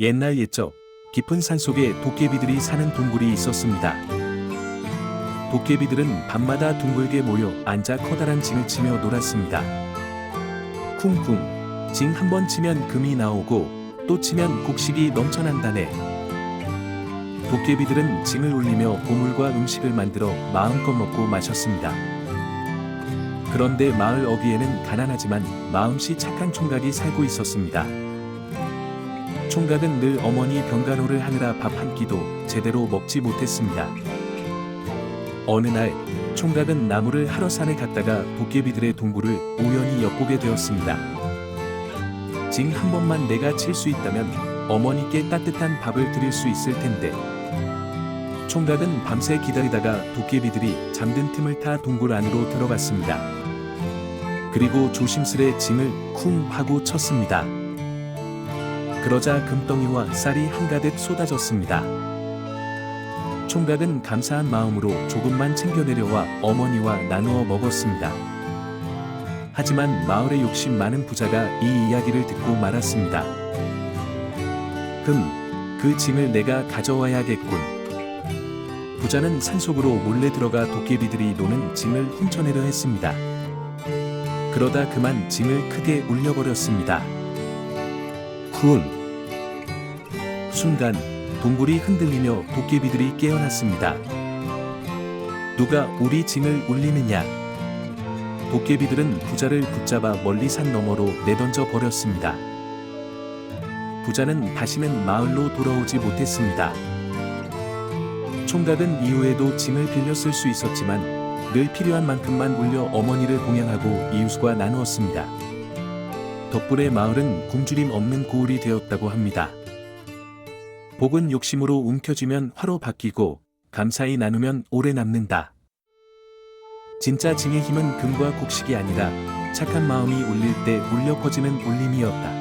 옛날 옛적 깊은 산속에 도깨비들이 사는 동굴이 있었습니다. 도깨비들은 밤마다 둥글게 모여 앉아 커다란 징을 치며 놀았습니다. 쿵쿵 징 한 번 치면 금이 나오고 또 치면 곡식이 넘쳐난다네. 도깨비들은 징을 울리며 보물과 음식을 만들어 마음껏 먹고 마셨습니다. 그런데 마을 어귀에는 가난하지만 마음씨 착한 총각이 살고 있었습니다. 총각은 늘 어머니 병간호를 하느라 밥 한 끼도 제대로 먹지 못했습니다. 어느 날 총각은 나무를 하러 산에 갔다가 도깨비들의 동굴을 우연히 엿보게 되었습니다. 징 한 번만 내가 칠 수 있다면 어머니께 따뜻한 밥을 드릴 수 있을 텐데. 총각은 밤새 기다리다가 도깨비들이 잠든 틈을 타 동굴 안으로 들어갔습니다. 그리고 조심스레 징을 쿵 하고 쳤습니다. 그러자 금덩이와 쌀이 한가득 쏟아졌습니다. 총각은 감사한 마음으로 조금만 챙겨 내려와 어머니와 나누어 먹었습니다. 하지만 마을에 욕심 많은 부자가 이 이야기를 듣고 말았습니다. 흠, 그 징을 내가 가져와야겠군. 부자는 산속으로 몰래 들어가 도깨비들이 노는 징을 훔쳐내려 했습니다. 그러다 그만 징을 크게 울려버렸습니다. 쿵! 순간 동굴이 흔들리며 도깨비들이 깨어났습니다. 누가 우리 징을 울리느냐? 도깨비들은 부자를 붙잡아 멀리 산 너머로 내던져 버렸습니다. 부자는 다시는 마을로 돌아오지 못했습니다. 총각은 이후에도 징을 빌려 쓸 수 있었지만 늘 필요한 만큼만 울려 어머니를 봉양하고 이웃과 나누었습니다. 덕분에 마을은 굶주림 없는 고을이 되었다고 합니다. 복은 욕심으로 움켜쥐면 화로 바뀌고 감사히 나누면 오래 남는다. 진짜 징의 힘은 금과 곡식이 아니라 착한 마음이 울릴 때 울려 퍼지는 울림이었다.